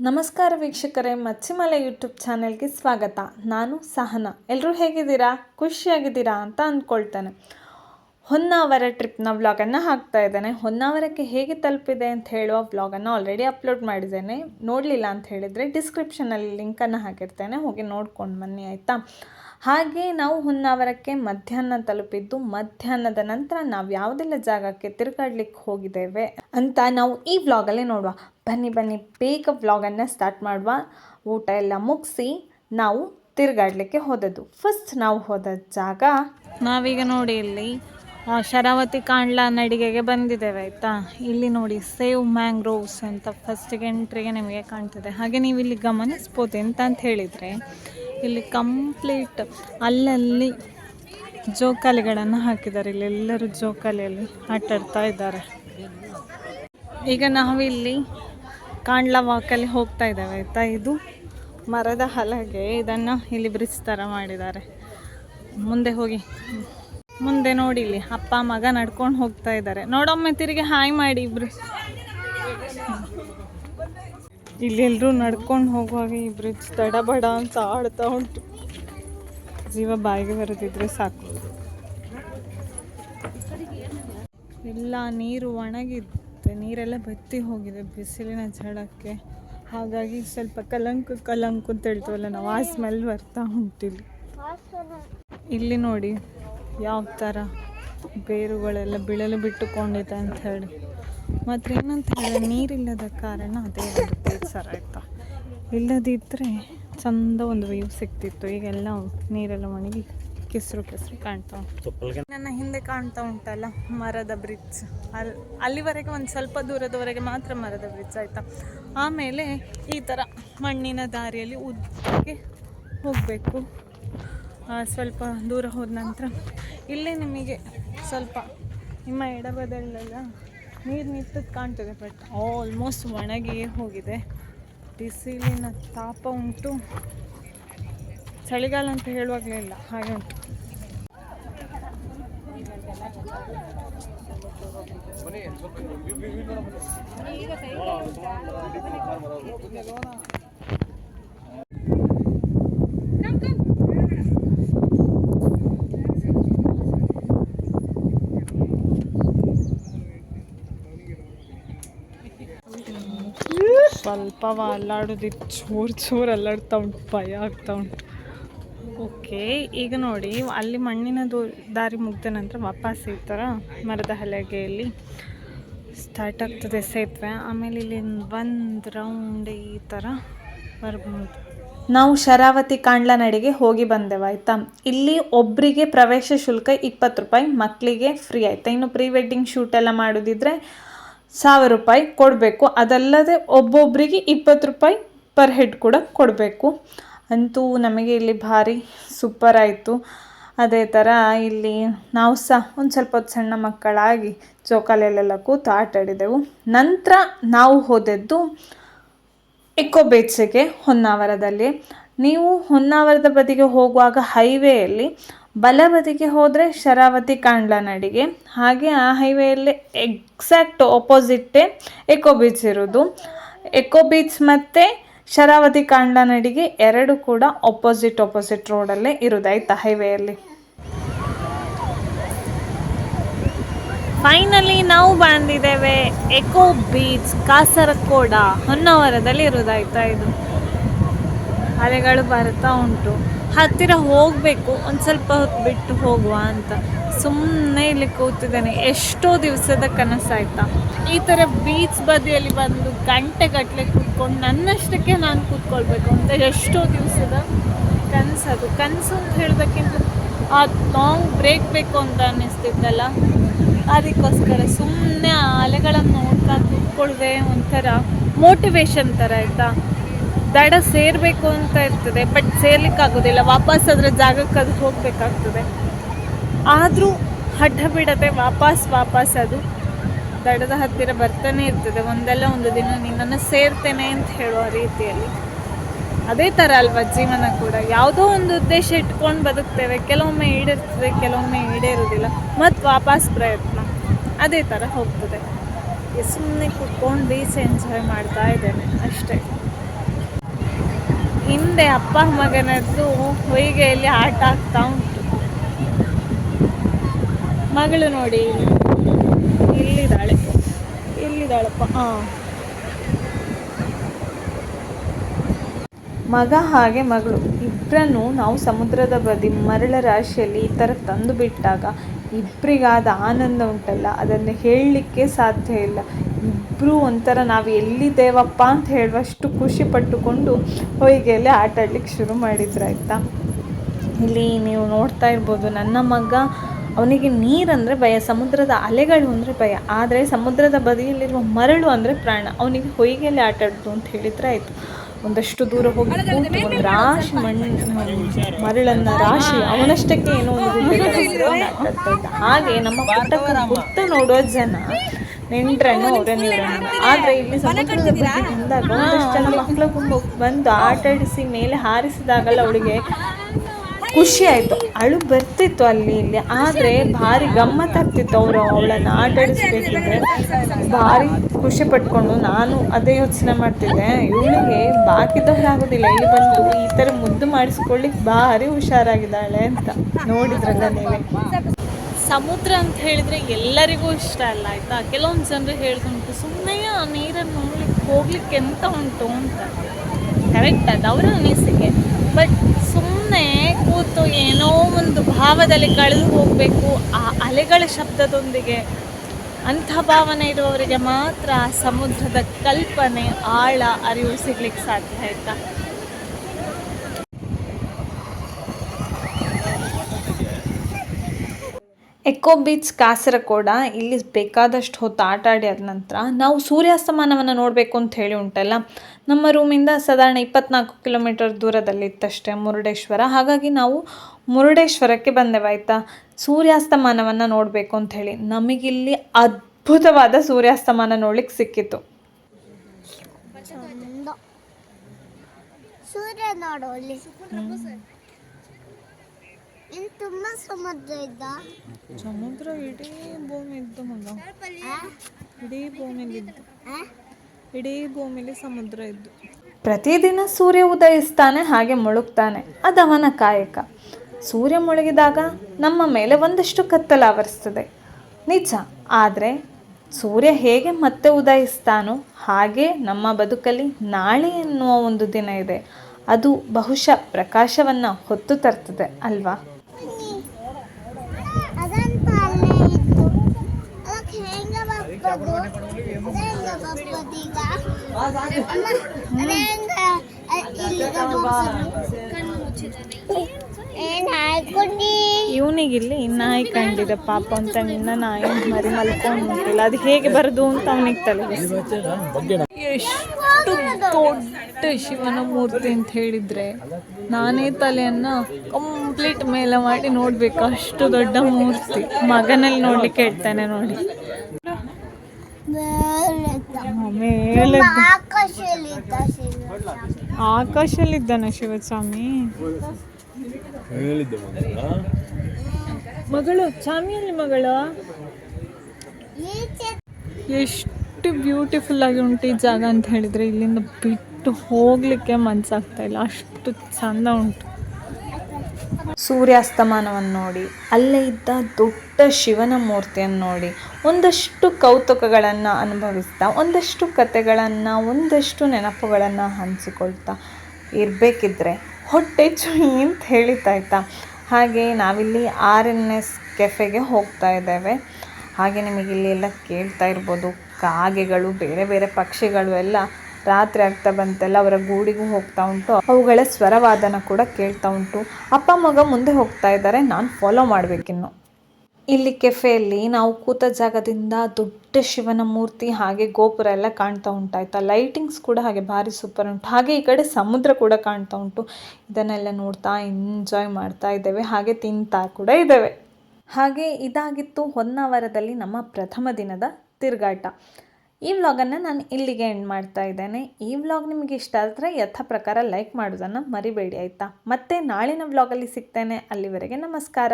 ನಮಸ್ಕಾರ ವೀಕ್ಷಕರೇ ಮಚ್ಚಿಮಲೆ ಯೂಟ್ಯೂಬ್ ಚಾನೆಲ್ಗೆ ಸ್ವಾಗತ. ನಾನು ಸಹನ. ಎಲ್ಲರೂ ಹೇಗಿದ್ದೀರಾ? ಖುಷಿಯಾಗಿದ್ದೀರಾ ಅಂತ ಅಂದ್ಕೊಳ್ತೇನೆ. ಹೊನ್ನಾವರ ಟ್ರಿಪ್ನ ವ್ಲಾಗನ್ನು ಹಾಕ್ತಾ ಇದ್ದೇನೆ. ಹೊನ್ನಾವರಕ್ಕೆ ಹೇಗೆ ತಲುಪಿದೆ ಅಂತ ಹೇಳುವ ವ್ಲಾಗನ್ನು ಆಲ್ರೆಡಿ ಅಪ್ಲೋಡ್ ಮಾಡಿದ್ದೇನೆ. ನೋಡಲಿಲ್ಲ ಅಂತ ಹೇಳಿದರೆ ಡಿಸ್ಕ್ರಿಪ್ಷನಲ್ಲಿ ಲಿಂಕನ್ನು ಹಾಕಿರ್ತೇನೆ. ಹೋಗಿ ನೋಡ್ಕೊಂಡು ಬನ್ನಿ, ಆಯಿತಾ? ಹಾಗೆ ನಾವು ಹೊನ್ನಾವರಕ್ಕೆ ಮಧ್ಯಾಹ್ನ ತಲುಪಿದ್ದು, ಮಧ್ಯಾಹ್ನದ ನಂತರ ನಾವು ಯಾವುದೆಲ್ಲ ಜಾಗಕ್ಕೆ ತಿರುಗಾಡ್ಲಿಕ್ಕೆ ಹೋಗಿದ್ದೇವೆ ಅಂತ ನಾವು ಈ ವ್ಲಾಗಲ್ಲಿ ನೋಡುವ. ಬನ್ನಿ ಬನ್ನಿ, ಬೇಗ ವ್ಲಾಗನ್ನು ಸ್ಟಾರ್ಟ್ ಮಾಡುವ. ಊಟ ಎಲ್ಲ ಮುಗಿಸಿ ನಾವು ತಿರುಗಾಡಲಿಕ್ಕೆ ಹೋದದ್ದು. ಫಸ್ಟ್ ನಾವು ಹೋದ ಜಾಗ, ನಾವೀಗ ನೋಡಿ ಇಲ್ಲಿ ಶರಾವತಿ ಕಾಂಡ್ಲ ನಡಿಗೆಗೆ ಬಂದಿದ್ದೇವೆ, ಆಯಿತಾ? ಇಲ್ಲಿ ನೋಡಿ, ಸೇವ್ ಮ್ಯಾಂಗ್ರೋವ್ಸ್ ಅಂತ ಫಸ್ಟಿಗೆ ಎಂಟ್ರಿಗೆ ನಿಮಗೆ ಕಾಣ್ತದೆ. ಹಾಗೆ ನೀವು ಇಲ್ಲಿ ಗಮನಿಸ್ಬೋದು ಎಂತ ಅಂತ ಹೇಳಿದರೆ, ಇಲ್ಲಿ ಕಂಪ್ಲೀಟ್ ಅಲ್ಲಲ್ಲಿ ಜೋಕಾಲಿಗಳನ್ನು ಹಾಕಿದ್ದಾರೆ. ಇಲ್ಲಿ ಎಲ್ಲರೂ ಜೋಕಾಲಿಯಲ್ಲಿ ಆಟಾಡ್ತಾ ಇದ್ದಾರೆ. ಈಗ ನಾವಿಲ್ಲಿ ಕಾಂಡ್ಲ ವಾಕಲ್ಲಿ ಹೋಗ್ತಾ ಇದ್ದೇವೆ, ಆಯಿತಾ? ಇದು ಮರದ ಹಲಗೆ ಇದನ್ನು ಇಲ್ಲಿ ಬ್ರಿಡ್ಜ್ ಥರ ಮಾಡಿದ್ದಾರೆ. ಮುಂದೆ ಹೋಗಿ. ಮುಂದೆ ನೋಡಿ ಇಲ್ಲಿ ಅಪ್ಪ, ಮಗ ನಡ್ಕೊಂಡು ಹೋಗ್ತಾ ಇದ್ದಾರೆ. ನೋಡೊಮ್ಮೆ ತಿರುಗಿ ಹಾಯ್ ಮಾಡಿ ಇಬ್ರು. ಇಲ್ಲಿ ಎಲ್ಲರೂ ನಡ್ಕೊಂಡು ಹೋಗುವಾಗ ಈ ಬ್ರಿಡ್ಜ್ ತಡಬಡ ಅಂತ ಆಡ್ತಾ ಉಂಟು. ಜೀವ ಬಾಯಿಗೆ ಬರೆದಿದ್ರೆ ಸಾಕು. ಎಲ್ಲ ನೀರು ಒಣಗಿದೆ ನೀರೆಲ್ಲ ಬತ್ತಿ ಹೋಗಿದೆ ಬಿಸಿಲಿನ ಝಳಕ್ಕೆ. ಹಾಗಾಗಿ ಸ್ವಲ್ಪ ಕಲಂಕು ಕಲಂಕು ಅಂತ ಹೇಳ್ತೀವಲ್ಲ ನಾವು, ಆ ಸ್ಮೆಲ್ ಬರ್ತಾ ಉಂಟಿಲ್ಲಿ ಇಲ್ಲಿ ನೋಡಿ. ಯಾವ ಥರ ಬೇರುಗಳೆಲ್ಲ ಬಿಳಲು ಬಿಟ್ಟುಕೊಂಡಿದೆ ಅಂತ ಹೇಳಿ. ಮತ್ತು ಏನಂತ ಹೇಳಿ ನೀರಿಲ್ಲದ ಕಾರಣ ಅದೇ ಒಂದು ಬೇಸರ ಆಯ್ತಾ? ಇಲ್ಲದಿದ್ದರೆ ಚಂದ ಒಂದು ವ್ಯೂ ಸಿಗ್ತಿತ್ತು. ಈಗೆಲ್ಲ ನೀರೆಲ್ಲ ಒಣಗಿ ಕೆಸರು ಕೆಸರು ಕಾಣ್ತಾ ಉಂಟು. ನನ್ನ ಹಿಂದೆ ಕಾಣ್ತಾ ಉಂಟಲ್ಲ ಮರದ ಬ್ರಿಡ್ಜ್ ಅಲ್ಲಿ ಅಲ್ಲಿವರೆಗೆ ಒಂದು ಸ್ವಲ್ಪ ದೂರದವರೆಗೆ ಮಾತ್ರ ಮರದ ಬ್ರಿಡ್ಜ್ ಆಯಿತಾ? ಆಮೇಲೆ ಈ ಥರ ಮಣ್ಣಿನ ದಾರಿಯಲ್ಲಿ ಉದ್ದಕ್ಕೆ ಹೋಗಬೇಕು. ಸ್ವಲ್ಪ ದೂರ ಹೋದ ನಂತರ ಇಲ್ಲೇ ನಿಮಗೆ ಸ್ವಲ್ಪ ನಿಮ್ಮ ಎಡಬದಲೆಲ್ಲ ನೀರು ನಿಂತದ್ದು ಕಾಣ್ತದೆ ಬಟ್ ಆಲ್ಮೋಸ್ಟ್ ಒಣಗಿಯೇ ಹೋಗಿದೆ. ಬಿಸಿಲಿನ ತಾಪ ಉಂಟು. ಚಳಿಗಾಲ ಅಂತ ಹೇಳುವಾಗಲೇ ಇಲ್ಲ, ಹಾಗೆ ಉಂಟು. ಸ್ವಲ್ಪ ಅಲ್ಲಾಡೋದಿತ್ತು ಚೂರು ಚೂರು ಅಲ್ಲಾಡ್ತಾ ಉಂಟು, ಭಯ ಆಗ್ತಾ ಉಂಟು. ಓಕೆ, ಈಗ ನೋಡಿ, ಅಲ್ಲಿ ಮಣ್ಣಿನ ದೂ, ದಾರಿ ಮುಗಿದ ನಂತರ ವಾಪಸ್ ಈ ಥರ ಮರದ ಹಲಗೆಯಲ್ಲಿ ಸ್ಟಾರ್ಟ್ ಆಗ್ತದೆ ಸೇತುವೆ. ಆಮೇಲೆ ಇಲ್ಲಿ ಒಂದು ರೌಂಡ್ ಈ ಥರ ಬರ್ಬೋದು. ನಾವು ಶರಾವತಿ ಕಾಂಡ್ಲ ನಡಿಗೆ ಹೋಗಿ ಬಂದೆವು ಇಲ್ಲಿ ಒಬ್ಬರಿಗೆ ಪ್ರವೇಶ ಶುಲ್ಕ ಇಪ್ಪತ್ತು ರೂಪಾಯಿ ಮಕ್ಕಳಿಗೆ ಫ್ರೀ ಆಯಿತಾ? ಇನ್ನು ಪ್ರೀ ವೆಡ್ಡಿಂಗ್ ಶೂಟ್ ಎಲ್ಲ ಮಾಡೋದಿದ್ರೆ ಸಾವಿರ ರೂಪಾಯಿ ಕೊಡಬೇಕು. ಅದಲ್ಲದೆ ಒಬ್ಬೊಬ್ಬರಿಗೆ ಇಪ್ಪತ್ತು ರೂಪಾಯಿ ಪರ್ ಹೆಡ್ ಕೂಡ ಕೊಡಬೇಕು. ಅಂತೂ ನಮಗೆ ಇಲ್ಲಿ ಭಾರಿ ಸೂಪರ್ ಆಯಿತು. ಅದೇ ಥರ ಇಲ್ಲಿ ನಾವು ಸಹ ಒಂದು ಸ್ವಲ್ಪ ಹೊತ್ತು ಸಣ್ಣ ಮಕ್ಕಳಾಗಿ ಜೋಕಾಲಿಯಲ್ಲೆಲ್ಲ ಕೂತು ಆಟಾಡಿದೆವು ನಂತರ ನಾವು ಹೋದದ್ದು ಎಕೋ ಬೀಚ್ಗೆ ಹೊನ್ನಾವರದಲ್ಲಿ. ನೀವು ಹೊನ್ನಾವರದ ಬದಿಗೆ ಹೋಗುವಾಗ ಹೈವೇಯಲ್ಲಿ ಬಲಬದಿಗೆ ಹೋದರೆ ಶರಾವತಿ ಕಾಂಡ್ಲ ನಡಿಗೆ. ಹಾಗೆ ಆ ಹೈವೇಯಲ್ಲಿ ಎಕ್ಸಾಕ್ಟ್ ಆಪೋಸಿಟ್ಟೇ ಎಕೋ ಬೀಚ್ ಇರೋದು. ಎಕೋ ಬೀಚ್ ಮತ್ತು ಶರಾವತಿ ಕಾಂಡ್ಲ ನಡಿಗೆ ಎರಡು ಕೂಡ ಆಪೋಸಿಟ್ ಆಪೋಸಿಟ್ ರೋಡಲ್ಲೇ ಇರೋದಾಯ್ತಾ ಹೈವೇಯಲ್ಲಿ. ಫೈನಲಿ ನಾವು ಬಂದಿದ್ದೇವೆ ಎಕೋ ಬೀಚ್ ಕಾಸರಕೋಡ ಹೊನ್ನಾವರದಲ್ಲಿ ಇರೋದಾಯ್ತಾ ಇದು. ಅಲೆಗಳು ಬರ್ತಾ ಉಂಟು. ಹತ್ತಿರ ಹೋಗಬೇಕು, ಒಂದು ಸ್ವಲ್ಪ ಹೊತ್ತು ಬಿಟ್ಟು ಹೋಗುವ ಅಂತ. ಸುಮ್ಮನೆ ಇಲ್ಲಿ ಕೂತಿದ್ದೇನೆ. ಎಷ್ಟೋ ದಿವಸದ ಕನಸಾಯ್ತಾ. ಈ ಥರ ಬೀಚ್ ಬದಿಯಲ್ಲಿ ಬಂದು ಗಂಟೆ ಗಟ್ಟಲೆ ಕೂತ್ಕೊಂಡು ನನ್ನಷ್ಟಕ್ಕೆ ನಾನು ಕೂತ್ಕೊಳ್ಬೇಕು ಅಂತ ಎಷ್ಟೋ ದಿವಸದ ಕನಸದು. ಕನಸು ಅಂತ ಹೇಳೋದಕ್ಕಿಂತ ಆ ಲಾಂಗ್ ಬ್ರೇಕ್ ಬೇಕು ಅಂತ ಅನ್ನಿಸ್ತಿದ್ದಲ್ಲ ಅದಕ್ಕೋಸ್ಕರ ಸುಮ್ಮನೆ ಆ ಅಲೆಗಳನ್ನು ನೋಡ್ತಾ ಕೂತ್ಕೊಳ್ಳ್ದೆ ಒಂಥರ ಮೋಟಿವೇಶನ್ ಥರ ಆಯಿತಾ. ದಡ ಸೇರಬೇಕು ಅಂತ ಇರ್ತದೆ ಬಟ್ ಸೇರ್ಲಿಕ್ಕಾಗೋದಿಲ್ಲ. ವಾಪಸ್ ಅದರ ಜಾಗಕ್ಕೆ ಅದು ಹೋಗಬೇಕಾಗ್ತದೆ. ಆದರೂ ಹಠ ಬಿಡದೆ ವಾಪಸ್ ವಾಪಸ್ ಅದು ದಡದ ಹತ್ತಿರ ಬರ್ತಾನೆ ಇರ್ತದೆ. ಒಂದಲ್ಲ ಒಂದು ದಿನ ನಿನ್ನನ್ನು ಸೇರ್ತೇನೆ ಅಂತ ಹೇಳುವ ರೀತಿಯಲ್ಲಿ. ಅದೇ ಥರ ಅಲ್ವಾ ಜೀವನ ಕೂಡ. ಯಾವುದೋ ಒಂದು ಉದ್ದೇಶ ಇಟ್ಕೊಂಡು ಬದುಕ್ತೇವೆ. ಕೆಲವೊಮ್ಮೆ ಈಡೇರ್ತದೆ, ಕೆಲವೊಮ್ಮೆ ಈಡೇರೋದಿಲ್ಲ ಮತ್ತು ವಾಪಸ್ ಪ್ರಯತ್ನ. ಅದೇ ಥರ ಹೋಗ್ತದೆ. ಸುಮ್ಮನೆ ಕುತ್ಕೊಂಡು ಬೀಚ್ ಎಂಜಾಯ್ ಮಾಡ್ತಾ ಇದ್ದೇನೆ. ಅಷ್ಟೇ. ಹಿಂದೆ ಅಪ್ಪ ಮಗನದ್ದು ಹೊಯ್ಗೆಯಲ್ಲಿ ಆಟ ಆಗ್ತಾ ಉಂಟು. ಮಗಳು ನೋಡಿ. ಇಲ್ಲಿದ್ದಾಳೆ. ಇಲ್ಲಿದ್ದಾಳಪ್ಪ. ಹಾಂ. ಮಗ ಹಾಗೆ ಮಗಳು. ಇಬ್ಬರನ್ನು ನಾವು ಸಮುದ್ರದ ಬದಿ ಮರಳ ರಾಶಿಯಲ್ಲಿ ಈ ಥರ ತಂದು ಬಿಟ್ಟಾಗ ಇಬ್ಬರಿಗಾದ ಆನಂದ ಉಂಟಲ್ಲ, ಅದನ್ನು ಹೇಳಲಿಕ್ಕೆ ಸಾಧ್ಯ ಇಲ್ಲ. ಇಬ್ಬರು ಒಂಥರ ನಾವು ಎಲ್ಲಿದ್ದೇವಪ್ಪ ಅಂತ ಹೇಳುವಷ್ಟು ಖುಷಿ ಪಟ್ಟುಕೊಂಡು ಹೊಯ್ಗೆಯಲ್ಲಿ ಆಟ ಆಡ್ಲಿಕ್ಕೆ ಶುರು ಮಾಡಿದ್ರು, ಆಯಿತಾ? ಇಲ್ಲಿ ನೀವು ನೋಡ್ತಾ ಇರ್ಬೋದು, ನನ್ನ ಮಗ ಅವನಿಗೆ ನೀರಂದರೆ ಭಯ, ಸಮುದ್ರದ ಅಲೆಗಳು ಅಂದರೆ ಭಯ. ಆದರೆ ಸಮುದ್ರದ ಬದಿಯಲ್ಲಿರುವ ಮರಳು ಅಂದರೆ ಪ್ರಾಣ. ಅವನಿಗೆ ಹೊಯ್ಗೆಯಲ್ಲಿ ಆಟ ಆಡೋದು ಅಂತ ಹೇಳಿದರೆ ಆಯಿತು. ಒಂದಷ್ಟು ದೂರ ಹೋಗಿ ಕೂತು ಒಂದು ರಾಶಿ ಮಣ್ಣು ಮರಳನ್ನ ರಾಶಿ ಅವನಷ್ಟಕ್ಕೆ ಏನೋ ಒಂದು ಹಾಗೆ ನಮ್ಮ ಪುಟ್ಟ ಪುಟ್ಟ ನೋಡೋ ಜನ ನೆಂಟ್ರನ್ನು ಅವರನ್ನು ಆದರೆ ಇಲ್ಲಿ ಸಮುದ್ರದ ಬಗ್ಗೆ ಬಂದಾಗ ಒಂದಷ್ಟು ಜನ ಮಕ್ಕಳ ಬಂದು ಆಟಾಡಿಸಿ ಮೇಲೆ ಹಾರಿಸಿದಾಗಲ್ಲ ಅವಳಿಗೆ ಖುಷಿ ಆಯಿತು. ಅಳು ಬರ್ತಿತ್ತು ಅಲ್ಲಿ ಇಲ್ಲಿ. ಆದರೆ ಭಾರಿ ಗಮ್ಮತ್ತಾಗ್ತಿತ್ತು ಅವರು ಅವಳನ್ನು ಆಟಾಡಿಸ್ಬೇಕಿದ್ರೆ. ಭಾರಿ ಖುಷಿ ಪಟ್ಕೊಂಡು ನಾನು ಅದೇ ಯೋಚನೆ ಮಾಡ್ತಿದ್ದೆ. ಇವಳಿಗೆ ಬಾಕಿದವ್ರು ಆಗೋದಿಲ್ಲ. ಇಲ್ಲಿ ಬಂದು ಈ ಥರ ಮುದ್ದು ಮಾಡಿಸ್ಕೊಳ್ಳಿಕ್ಕೆ ಭಾರಿ ಹುಷಾರಾಗಿದ್ದಾಳೆ ಅಂತ ನೋಡಿದ್ರಲ್ಲ ನೀವೇ ಸಮುದ್ರ ಅಂತ ಹೇಳಿದ್ರೆ ಎಲ್ಲರಿಗೂ ಇಷ್ಟ ಅಲ್ಲ, ಆಯ್ತಾ? ಕೆಲವೊಂದು ಜನರು ಹೇಳ್ದುಂಟು ಸುಮ್ಮನೆ ಆ ನೀರನ್ನು ನೋಡ್ಲಿಕ್ಕೆ ಹೋಗ್ಲಿಕ್ಕೆ ಎಂತ ಉಂಟು ಅಂತ. ಕರೆಕ್ಟ್ ಅದು, ಅವರ ಅನಿಸಿಕೆ. ಬಟ್ ಸುಮ್ಮನೆ ಕೂತು ಏನೋ ಒಂದು ಭಾವದಲ್ಲಿ ಕಳೆದು ಹೋಗಬೇಕು, ಆ ಅಲೆಗಳ ಶಬ್ದದೊಂದಿಗೆ ಅಂಥ ಭಾವನೆ ಇರುವವರಿಗೆ ಮಾತ್ರ ಸಮುದ್ರದ ಕಲ್ಪನೆ, ಆಳ, ಅರಿವು ಸಿಗ್ಲಿಕ್ಕೆ ಸಾಧ್ಯ ಆಯ್ತಾ? ಎಕೋ ಬೀಚ್ ಕಾಸರಕೋಡ ಇಲ್ಲಿ ಬೇಕಾದಷ್ಟು ಹೊತ್ತು ಆಟ ಆದ ನಂತರ ನಾವು ಸೂರ್ಯಾಸ್ತಮಾನವನ್ನು ನೋಡಬೇಕು ಅಂತ ಹೇಳಿ ಉಂಟಲ್ಲ ನಮ್ಮ ರೂಮಿಂದ ಸಾಧಾರಣ ಇಪ್ಪತ್ನಾಲ್ಕು ಕಿಲೋಮೀಟರ್ ದೂರದಲ್ಲಿತ್ತಷ್ಟೇ ಮುರುಡೇಶ್ವರ. ಹಾಗಾಗಿ ನಾವು ಮುರುಡೇಶ್ವರಕ್ಕೆ ಬಂದೆವಾಯ್ತಾ ಆಯಿತಾ? ಸೂರ್ಯಾಸ್ತಮಾನವನ್ನು ನೋಡಬೇಕು ಅಂಥೇಳಿ ಹೇಳಿ. ನಮಗಿಲ್ಲಿ ಅದ್ಭುತವಾದ ಸೂರ್ಯಾಸ್ತಮಾನ ನೋಡ್ಲಿಕ್ಕೆ ಸಿಕ್ಕಿತ್ತು ಚಂದ ಸೂರ್ಯ ನೋಡು ಅಲ್ಲಿ. ಇಲ್ಲಿ ತುಂಬಾ ಸಮುದ್ರ ಇದ್ದ. ಸಮುದ್ರ ಇಡೀ ಭೂಮಿ ಇದ್ದು ಮಗ? ಇಡೀ ಭೂಮಿ ಆ? ಇಡೀ ಭೂಮಿಲಿ ಸಮುದ್ರ ಇದ್ದು. ಪ್ರತಿದಿನ ಸೂರ್ಯ ಉದಯಿಸ್ತಾನೆ ಹಾಗೆ ಮುಳುಗ್ತಾನೆ. ಅದವನ ಕಾಯಕ. ಸೂರ್ಯ ಮುಳುಗಿದಾಗ ನಮ್ಮ ಮೇಲೆ ಒಂದಷ್ಟು ಕತ್ತಲ ಆವರಿಸ್ತದೆ. ನಿಜ ಆದರೆ ಸೂರ್ಯ ಹೇಗೆ ಮತ್ತೆ ಉದಯಿಸ್ತಾನೋ ಹಾಗೆ ನಮ್ಮ ಬದುಕಲ್ಲಿ ನಾಳೆ ಎನ್ನುವ ಒಂದು ದಿನ ಇದೆ. ಅದು ಬಹುಶಃ ಪ್ರಕಾಶವನ್ನು ಹೊತ್ತು ತರ್ತದೆ ಅಲ್ವಾ? ಹೆಂಗ ಇನ್ನ ಇವನಿಗಿಲ್ಲಿ ನಾಯಿ ಕಂಡಿದೆ ಪಾಪ ಅಂತ ನಿನ್ನ ನಾಯಿ ಮರಿ ಮಲ್ಕೊಂಡು ನಿಂತಿಲ್ಲ ಅದು ಹೇಗೆ ಬರೋದು ಅಂತ ಅವನಿಗೆ ತಲೆ ಎಷ್ಟು ದೊಡ್ಡ ಶಿವನ ಮೂರ್ತಿ ಅಂತ ಹೇಳಿದ್ರೆ ನಾನೇ ತಲೆಯನ್ನ ಕಂಪ್ಲೀಟ್ ಮೇಲೆ ಮಾಡಿ ನೋಡ್ಬೇಕು. ಅಷ್ಟು ದೊಡ್ಡ ಮೂರ್ತಿ. ಮಗನಲ್ಲಿ ನೋಡ್ಲಿಕ್ಕೆ ಹೇಳ್ತಾನೆ ನೋಡಿ. ಮೇಲೆ. ಆಕಾಶಲ್ಲಿದ್ದಾನೆ ಶಿವಸ್ವಾಮಿ. ಮಗಳು ಚಾಮಿಯಲ್ಲಿ ಮಗಳು? ಎಷ್ಟು ಬ್ಯೂಟಿಫುಲ್ ಆಗಿ ಉಂಟು ಈ ಜಾಗ ಅಂತ ಹೇಳಿದರೆ ಇಲ್ಲಿಂದ ಬಿಟ್ಟು ಹೋಗಲಿಕ್ಕೆ ಮನಸ್ಸಾಗ್ತಾ ಇಲ್ಲ. ಅಷ್ಟು ಚಂದ ಉಂಟು. ಸೂರ್ಯಾಸ್ತಮಾನವನ್ನು ನೋಡಿ ಅಲ್ಲೇ ಇದ್ದ ದೊಡ್ಡ ಶಿವನ ಮೂರ್ತಿಯನ್ನು ನೋಡಿ ಒಂದಷ್ಟು ಕೌತುಕಗಳನ್ನು ಅನುಭವಿಸ್ತಾ, ಒಂದಷ್ಟು ಕತೆಗಳನ್ನು ಒಂದಷ್ಟು ನೆನಪುಗಳನ್ನು ಹಂಚಿಕೊಳ್ತಾ ಇರಬೇಕಿದ್ರೆ ಹೊಟ್ಟೆ ಚುಯಿ ಅಂತ ಹೇಳಿತಾಯ್ತಾ ಹಾಗೆ ನಾವಿಲ್ಲಿ ಆರ್ ಎನ್ ಎಸ್ ಕೆಫೆಗೆ ಹೋಗ್ತಾ ಇದ್ದೇವೆ. ಹಾಗೆ ನಿಮಗೆ ಇಲ್ಲಿ ಎಲ್ಲ ಕೇಳ್ತಾ ಇರ್ಬೋದು. ಕಾಗೆಗಳು, ಬೇರೆ ಬೇರೆ ಪಕ್ಷಿಗಳು ಎಲ್ಲ ರಾತ್ರಿ ಆಗ್ತಾ ಬಂತೆಲ್ಲ ಅವರ ಗೂಡಿಗೂ ಹೋಗ್ತಾ ಉಂಟು. ಅವುಗಳ ಸ್ವರವಾದನ ಕೂಡ ಕೇಳ್ತಾ ಉಂಟು. ಅಪ್ಪ, ಮಗ ಮುಂದೆ ಹೋಗ್ತಾ ಇದ್ದಾರೆ. ನಾನು ಫಾಲೋ ಮಾಡಬೇಕಿನ್ನು. ಇಲ್ಲಿ ಕೆಫೆಯಲ್ಲಿ ನಾವು ಕೂತ ಜಾಗದಿಂದ ದೊಡ್ಡ ಶಿವನ ಮೂರ್ತಿ ಹಾಗೆ ಗೋಪುರ ಎಲ್ಲ ಕಾಣ್ತಾ ಉಂಟಾಯ್ತಾ? ಲೈಟಿಂಗ್ಸ್ ಕೂಡ ಹಾಗೆ ಭಾರಿ ಸೂಪರ್ ಉಂಟು. ಹಾಗೆ ಈ ಕಡೆ ಸಮುದ್ರ ಕೂಡ ಕಾಣ್ತಾ ಉಂಟು. ಇದನ್ನೆಲ್ಲ ನೋಡ್ತಾ ಎಂಜಾಯ್ ಮಾಡ್ತಾ ಇದ್ದೇವೆ. ಹಾಗೆ ತಿಂತಾ ಕೂಡ ಇದ್ದೇವೆ. ಹಾಗೆ ಇದಾಗಿತ್ತು ಹೊನ್ನಾವರದಲ್ಲಿ ನಮ್ಮ ಪ್ರಥಮ ದಿನದ ತಿರುಗಾಟ. ಈ ವ್ಲಾಗನ್ನು ನಾನು ಇಲ್ಲಿಗೆ ಎಂಡ್ ಮಾಡ್ತಾ ಇದ್ದೇನೆ. ಈ ವ್ಲಾಗ್ ನಿಮಗೆ ಇಷ್ಟ ಆದರೆ ಯಥ ಪ್ರಕಾರ ಲೈಕ್ ಮಾಡೋದನ್ನು ಮರಿಬೇಡಿ, ಆಯಿತಾ? ಮತ್ತೆ ನಾಳಿನ ವ್ಲಾಗಲ್ಲಿ ಸಿಗ್ತೇನೆ. ಅಲ್ಲಿವರೆಗೆ ನಮಸ್ಕಾರ.